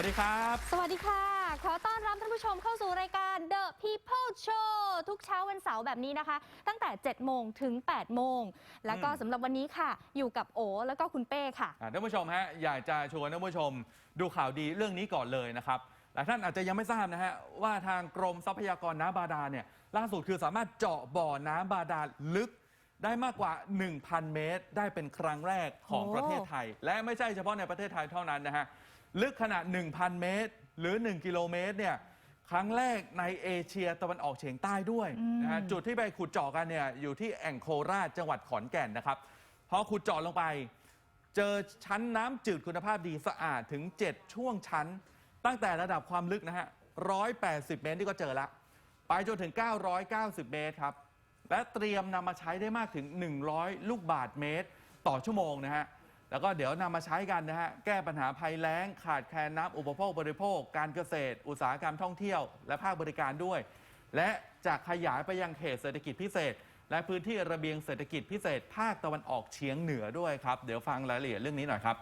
วัสดีครับ สวัสดีค่ะ ขอต้อนรับท่านผู้ชมเข้าสู่รายการ The People Show ทุกเช้าวันเสาร์แบบนี้นะคะ ตั้งแต่ 7 โมงถึง 8 โมง แล้วก็อืมสำหรับวันนี้ค่ะ อยู่กับโอแล้วก็คุณเป้ค่ะ อ่าท่านผู้ชมฮะอยากจะชวนท่านผู้ชมดูข่าวดีเรื่องนี้ก่อนเลยนะครับหลายท่านอาจจะยังไม่ทราบนะฮะว่าทางกรมทรัพยากรน้ำบาดาลเนี่ยล่าสุดคือสามารถเจาะบ่อน้ำบาดาลลึก ได้มากกว่า 1,000 เมตร ได้เป็นครั้งแรกของโอ้ประเทศไทย และไม่ใช่เฉพาะในประเทศไทยเท่านั้นนะฮะ ลึกขนาด 1,000 เมตร หรือ 1 กิโลเมตรเนี่ยครั้งแรกในเอเชียตะวันออกเฉียงใต้ด้วยนะฮะจุดที่ไปขุดเจาะกันเนี่ยอยู่ที่แอ่งโคราชจังหวัดขอนแก่นนะครับพอขุดเจาะลงไป เจอชั้นน้ำจืดคุณภาพดีสะอาดถึง 7 ช่วงชั้น ตั้งแต่ระดับความลึกนะฮะ 180 เมตรที่ก็เจอแล้วไปจนถึง 990 เมตรครับ และเตรียมนำมาใช้ได้มากถึง 100 ลูกบาทเมตร ต่อชั่วโมงนะฮะแล้วก็เดี๋ยวนำมาใช้กันนะฮะแก้ปัญหาภัยแล้ง ขาดแคลนน้ำอุปโภคบริโภค การเกษตร อุตสาหกรรมท่องเที่ยว และภาคบริการด้วย และจะขยายไปยังเขตเศรษฐกิจพิเศษ และพื้นที่ระเบียงเศรษฐกิจพิเศษ ภาคตะวันออกเฉียงเหนือด้วยครับเดี๋ยวฟังรายละเอียดเรื่องนี้หน่อยครับ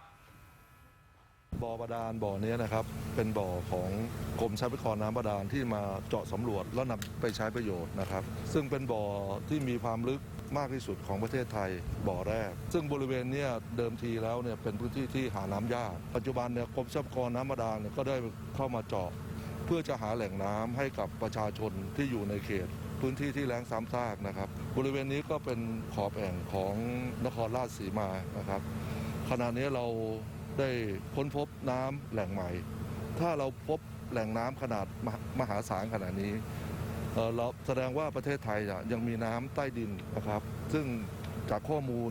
บ่อบาดาลบ่อนี้นะครับ เป็นบ่อของกรมทรัพยากรน้ำบาดาลที่มาเจาะสำรวจแล้วนำไปใช้ประโยชน์นะครับ ซึ่งเป็นบ่อที่มีความลึกมากที่สุดของประเทศไทยบ่อแรก ซึ่งบริเวณเนี้ยเดิมทีแล้วเนี่ยเป็นพื้นที่ที่หาน้ำยาก ปัจจุบันเนี่ยกรมทรัพยากรน้ำบาดาลเนี่ยก็ได้เข้ามาเจาะ เพื่อจะหาแหล่งน้ำให้กับประชาชนที่อยู่ในเขต พื้นที่ที่แล้งซ้ำซากนะครับ บริเวณนี้ก็เป็นขอบแอ่งของนครราชสีมานะครับขณะนี้เรา ได้ค้นพบน้ำแหล่งใหม่ ถ้าเราพบแหล่งน้ำขนาดมหามหาศาลขนาดนี้เราแสดงว่าประเทศไทยอะยังมีน้ำใต้ดินนะครับ ซึ่งจากข้อมูล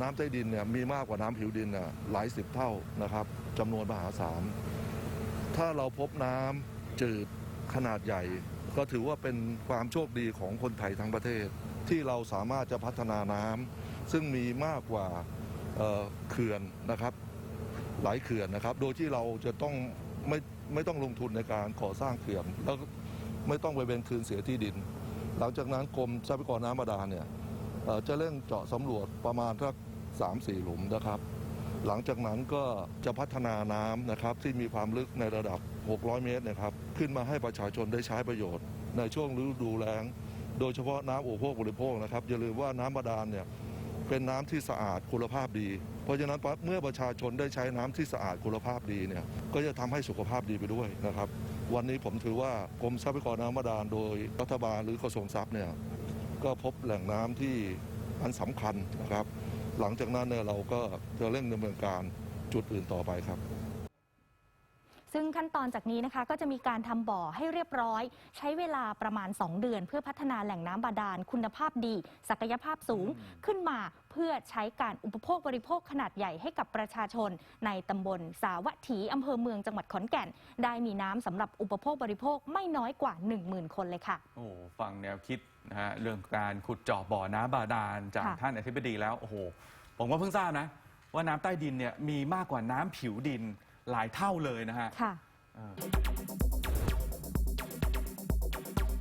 น้ำใต้ดินเนี่ยมีมากกว่าน้ำผิวดินน่ะหลายสิบเท่านะครับจำนวนมหาศาลถ้าเราพบน้ำจืดขนาดใหญ่ ก็ถือว่าเป็นความโชคดีของคนไทยทั้งประเทศ ที่เราสามารถจะพัฒนาน้ำซึ่งมีมากกว่า เขื่อนนะครับหลายเขื่อนนะครับ โดยที่เราจะต้องไม่ไม่ต้องลงทุนในการก่อสร้างเขื่อนแล้วไม่ต้องไปเป็นคืนเสียที่ดิน หลังจากนั้นกรมทรัพยากรน้ำบาดาลเนี่ยจะเร่งเจาะสำรวจประมาณสักสามสี่หลุมนะครับ หลังจากนั้นก็จะพัฒนาน้ำนะครับที่มีความลึกในระดับ 600 เมตรนะครับขึ้นมาให้ประชาชนได้ใช้ประโยชน์ ในช่วงฤดูแล้ง โดยเฉพาะน้ำอุปโภคบริโภคนะครับอย่าลืมว่าน้ำบาดาลเนี่ย เป็นน้ำที่สะอาดคุณภาพดี เพราะฉะนั้นเมื่อประชาชนได้ใช้น้ำที่สะอาดคุณภาพดีเนี่ยก็จะทำให้สุขภาพดีไปด้วยนะครับ วันนี้ผมถือว่ากรมทรัพยากรน้ำบาดาลโดยรัฐบาลหรือกระทรวงทรัพย์เนี่ยก็พบแหล่งน้ำที่อันสำคัญนะครับ หลังจากนั้นเนี่ยเราก็จะเร่งดำเนินการจุดอื่นต่อไปครับ ซึ่งขั้นตอนจากนี้นะคะก็จะมีการทำบ่อให้เรียบร้อย ใช้เวลาประมาณ 2 เดือน เพื่อพัฒนาแหล่งน้ำบาดาล คุณภาพดี ศักยภาพสูงขึ้นมาเพื่อใช้การอุปโภคบริโภคขนาดใหญ่ให้กับประชาชน ในตำบลสาวัตถีอำเภอเมืองจังหวัดขอนแก่น ได้มีน้ำสำหรับอุปโภคบริโภคไม่น้อยกว่า 10,000 คนเลยค่ะ โอ้ฟังแนวคิดนะฮะเรื่องการขุดเจาะบ่อน้ำบาดาลจากค่ะ ท่านอธิบดีแล้วโอ้โหผมก็เพิ่งทราบนะ ว่าน้ำใต้ดินเนี่ยมีมากกว่าน้ำผิวดิน หลายเท่าเลยนะฮะค่ะ เออ